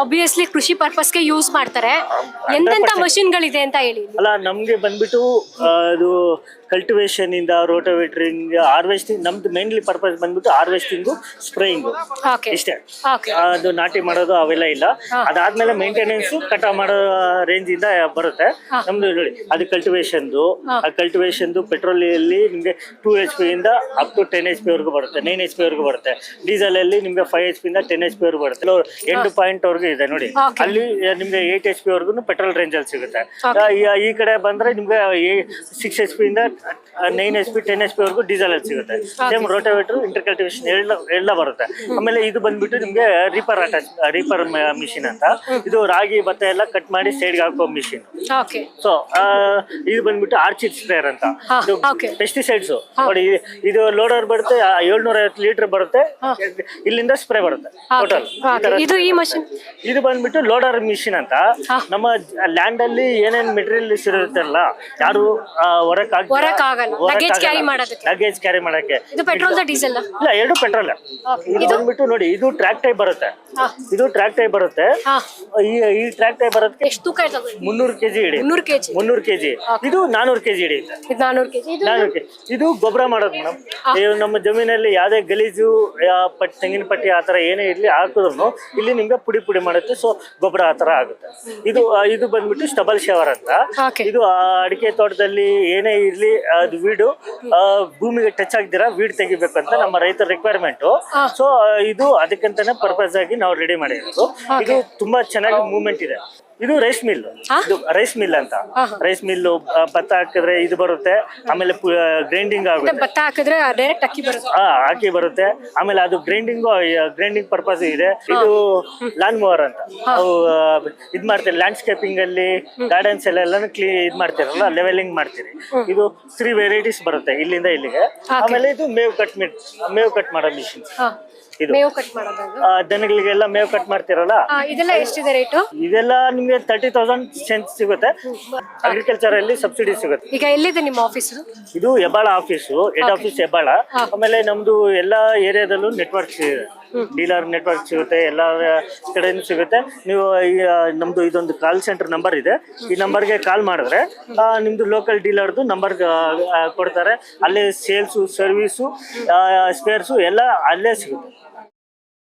Obviously ಕೃಷಿ ಪರ್ಪಸ್ಗೆ use ಮಾಡ್ತಾರೆ. ಎಂತೆಂತ ಮಷಿನ್ಗಳಿದೆ ಅಂತ ಹೇಳಿ? ಅಲ್ಲ ನಮ್ಗೆ ಬಂದ್ಬಿಟ್ಟು ಅದು ಕಲ್ಟಿವೇಶನ್ ಇಂದ ರೋಟೋವೇಟ್ರಿಂಗ್ ಹಾರ್ವೆಸ್ಟಿಂಗ್ ನಮ್ದು ಮೇನ್ಲಿ ಪರ್ಪಸ್ ಬಂದ್ಬಿಟ್ಟು ಹಾರ್ವೆಸ್ಟಿಂಗ್ ಸ್ಪ್ರೇಯಿಂಗ್ ಇಷ್ಟೇ. ಅದು ನಾಟಿ ಮಾಡೋದು ಅವೆಲ್ಲ ಇಲ್ಲ. ಅದಾದ್ಮೇಲೆ ಮೇಂಟೆನೆನ್ಸ್ ಕಟಾವ್ ಮಾಡೋ ರೇಂಜ್ ಇಂದ ಬರುತ್ತೆ. ನಮ್ದು ನೋಡಿ ಅದು ಕಲ್ಟಿವೇಶನ್ದು ಆ ಕಲ್ಟಿವೇಶನ್ದು ಪೆಟ್ರೋಲಿಯಲ್ಲಿ ನಿಮ್ಗೆ ಟೂ ಎಚ್ ಪಿ ಇಂದ up to ten H P ವರೆಗೂ ಬರುತ್ತೆ ನೈನ್ ಎಚ್ ಪಿ ವರೆಗೂ ಬರುತ್ತೆ. ಡೀಸೆಲ್ ಅಲ್ಲಿ ನಿಮ್ಗೆ ಫೈವ್ ಎಚ್ ಪಿ ಇಂದ ಟೆನ್ ಎಚ್ ಪಿ ವರೆಗೂ ಬರುತ್ತೆ ಎಂಟು ಪಾಯಿಂಟ್ ವರೆಗೂ ಇದೆ ನೋಡಿ. Okay. ಅಲ್ಲಿ ನಿಮ್ಗೆ ಏಟ್ ಎಚ್ ಪಿ ವರೆಗೂ ಪೆಟ್ರೋಲ್ ರೇಂಜ್ ಅಲ್ಲಿ ಸಿಗುತ್ತೆ. ಆ, ಈ- ಈ ಕಡೆ ಬಂದ್ರೆ ನಿಮ್ಗೆ ಸಿಕ್ಸ್ ಎಚ್ ಪಿ ಇಂದ nine H P ten H P ವರೆಗೂ ಡೀಸೆಲ್ ಅಲ್ಲಿ ಸಿಗುತ್ತೆ. ಸೇಮ್ ರೋಟೋವೇಟರ್ ಇಂಟರ್ ಕಲ್ಟಿವೇಶನ್ ಎಲ್ಲ ಎಲ್ಲ ಬರುತ್ತೆ. ಆಮೇಲೆ ಇದು ಬಂದ್ಬಿಟ್ಟು ನಿಮ್ಗೆ ರೀಪರ್ ಅಟ್ಯಾಚ್ ರೀಪರ್ ಮಿಷಿನ್ ಅಂತ. ಇದು ರಾಗಿ ಭತ್ತ ಎಲ್ಲ ಕಟ್ ಮಾಡಿ ಸೈಡ್ಗೆ ಹಾಕೋ ಮಿಷಿನ್ ಓಕೆ ಸೊ ಇದು ಬಂದ್ಬಿಟ್ಟು ಆರ್ಚಿಡ್ ಸ್ಪ್ರೇಯರ್ ಅಂತ. ಹಾ, ಇದು okay. ಪೆಸ್ಟಿಸೈಡ್ಸ್ ನೋಡಿ ಇದು- ಇದು ಲೋಡರ್ ಬರುತ್ತೆ ಏಳ್ನೂರ ಐವತ್ತು ಲೀಟರ್ ಬರುತ್ತೆ. ಇಲ್ಲಿಂದ ಸ್ಪ್ರೇ ಬರುತ್ತೆ. ಟೋಟಲ್ ಇದು ಈ ಮಷಿನ್ ಇದು ಬಂದ್ಬಿಟ್ಟು ಲೋಡರ್ ಮಿಷಿನ್ ಅಂತ. ನಮ್ಮ ಲ್ಯಾಂಡ್ ಅಲ್ಲಿ ಏನೇನ್ ಮೆಟೀರಿಯಲ್ಸ್ ಇರುತ್ತಲ್ಲ ಯಾರು ಹೊರಕ್ carry ಮಾಡೋದಕ್ಕೆ. ಲಗೇಜ್ ಕ್ಯಾರಿ ಮಾಡಕ್ಕೆ. ಇದು ಪೆಟ್ರೋಲ್ ಡೀಸೆಲ್ ಇಲ್ಲ ಎರಡು ಪೆಟ್ರೋಲ್ ಇದು ಬಂದ್ಬಿಟ್ಟು ನೋಡಿ ಇದು ಟ್ರ್ಯಾಕ್ ಟೈಪ್ ಬರುತ್ತೆ ಇದು ಟ್ರ್ಯಾಕ್ ಟೈಪ್ ಬರುತ್ತೆ ಈ ಈ ಟ್ರ್ಯಾಕ್ ಟೈಪ್ ಬರುತ್ತೆ ಎಷ್ಟು ತೂಕ ಮುನ್ನೂರು ಕೆಜಿ ಇಡಿ ಮುನ್ನೂರು ಕೆಜಿ. ಮುನ್ನೂರು ಕೆಜಿ. ಇದು ನಾನೂರು ಕೆಜಿ ಇಡಿ ನಾನೂರು ಕೆಜಿ. ಇದು ನಾನೂರು ಕೆಜಿ. ಇದು ಗೊಬ್ಬರ ಮಾಡೋದು ಮೇಡಮ್. ನಮ್ಮ ಜಮೀನಲ್ಲಿ ಯಾವ್ದೇ ಗಲೀಜು ಪಟ್ ತೆಂಗಿನ ಪಟ್ಟಿ ಆತರ ಏನೇ ಇರ್ಲಿ ಹಾಕಿದ್ರು ಇಲ್ಲಿ ನಿಮ್ಗೆ ಪುಡಿ ಪುಡಿ ಮಾಡುತ್ತೆ ಸೊ ಗೊಬ್ಬರ ಆ ಥರ ಆಗುತ್ತೆ. ಇದು ಇದು ಬಂದ್ಬಿಟ್ಟು ಸ್ಟಬಲ್ ಶವರ್ ಅಂತ. ಇದು ಅಡಿಕೆ ತೋಟದಲ್ಲಿ ಏನೇ ಇರಲಿ ಅದು ವೀಡು ಭೂಮಿಗೆ ಟಚ್ ಆಗ್ದಿರ ವೀಡ್ ತೆಗಿಬೇಕು ಅಂತ ನಮ್ಮ ರೈತರ ರಿಕ್ವೈರ್ಮೆಂಟ್ ಸೊ ಇದು ಅದಕ್ಕಂತಾನೆ ಪರ್ಪಸ್ ಆಗಿ ನಾವು ರೆಡಿ ಮಾಡಿರೋದು. ಇದು ತುಂಬಾ ಚೆನ್ನಾಗಿ ಮೂವ್ಮೆಂಟ್ ಇದೆ. ಇದು ರೈಸ್ ಮಿಲ್ ಇದು ರೈಸ್ ಮಿಲ್ ಅಂತ. ರೈಸ್ ಮಿಲ್ ಭತ್ತ ಹಾಕಿದ್ರೆ ಇದು ಬರುತ್ತೆ ಆಮೇಲೆ ಗ್ರೈಂಡಿಂಗ್ ಆಗುತ್ತೆ. ಭತ್ತ ಹಾಕಿದ್ರೆ ಡೈರೆಕ್ಟ್ ಅಕ್ಕಿ ಬರುತ್ತೆ. ಆ ಅಕ್ಕಿ ಬರುತ್ತೆ. ಆಮೇಲೆ ಅದು ಗ್ರೈಂಡಿಂಗ್ ಗ್ರೈಂಡಿಂಗ್ ಪರ್ಪಸ್ ಇದೆ. ಇದು ಲ್ಯಾಂಡ್ ಮೂವರ್ ಅಂತ. ನಾವು ಆ, ಇದ್ ಮಾಡ್ತೀರಿ ಲ್ಯಾಂಡ್ಸ್ಕೇಪಿಂಗ್ ಅಲ್ಲಿ ಗಾರ್ಡನ್ಸ್ ಎಲ್ಲ ಎಲ್ಲಾನು ಕ್ಲೀನ್ ಇದ್ ಮಾಡ್ತೀರಲ್ಲ ಲೆವೆಲಿಂಗ್ ಮಾಡ್ತೀರಿ. ಇದು ತ್ರೀ ವೆರೈಟೀಸ್ ಬರುತ್ತೆ ಇಲ್ಲಿಂದ ಇಲ್ಲಿಗೆ. ಆಮೇಲೆ ಇದು ಮೇವ್ ಕಟ್ ಮಿಟ್ ಮೇವ್ ಕಟ್ ಮಾಡೋ ಮಿಷಿನ್ ಇದು. ಮೇವು ಕಟ್ ಮಾಡೋದು ದನಗಳಿಗೆಲ್ಲ ಮೇವ್ ಕಟ್ ಮಾಡ್ತೀರಲ್ಲ? ಇದೆಲ್ಲ ಎಷ್ಟಿದೆ ರೇಟು ಇದೆಲ್ಲ ನಿಮ್ಗೆ ತರ್ಟಿ ತೌಸಂಡ್ ಸೆಂಟ್ ಸಿಗುತ್ತೆ. ಅಗ್ರಿಕಲ್ಚರ್ ಅಲ್ಲಿ ಸಬ್ಸಿಡಿ ಸಿಗುತ್ತೆ. ಈಗ ಎಲ್ಲಿದೆ ನಿಮ್ಮ ಆಫೀಸ್ ಇದು Hebbal office head office Hebbal. ಆಮೇಲೆ ನಮ್ದು ಎಲ್ಲಾ ಏರಿಯಾದಲ್ಲೂ ನೆಟ್ವರ್ಕ್ ಇದೆ ಡೀಲರ್ ನೆಟ್ವರ್ಕ್ ಸಿಗುತ್ತೆ ಎಲ್ಲ ಕಡೆನೂ ಸಿಗುತ್ತೆ. ನೀವು ಈ, ನಮ್ದು ಇದೊಂದು ಕಾಲ್ ಸೆಂಟರ್ ನಂಬರ್ ಇದೆ. ಈ ನಂಬರ್ಗೆ ಕಾಲ್ ಮಾಡಿದ್ರೆ ನಿಮ್ದು ಲೋಕಲ್ ಡೀಲರ್ದು ನಂಬರ್ ಕೊಡ್ತಾರೆ. ಅಲ್ಲೇ ಸೇಲ್ಸು ಸರ್ವಿಸು ಸ್ಪೇರ್ಸು ಎಲ್ಲ ಅಲ್ಲೇ ಸಿಗುತ್ತೆ.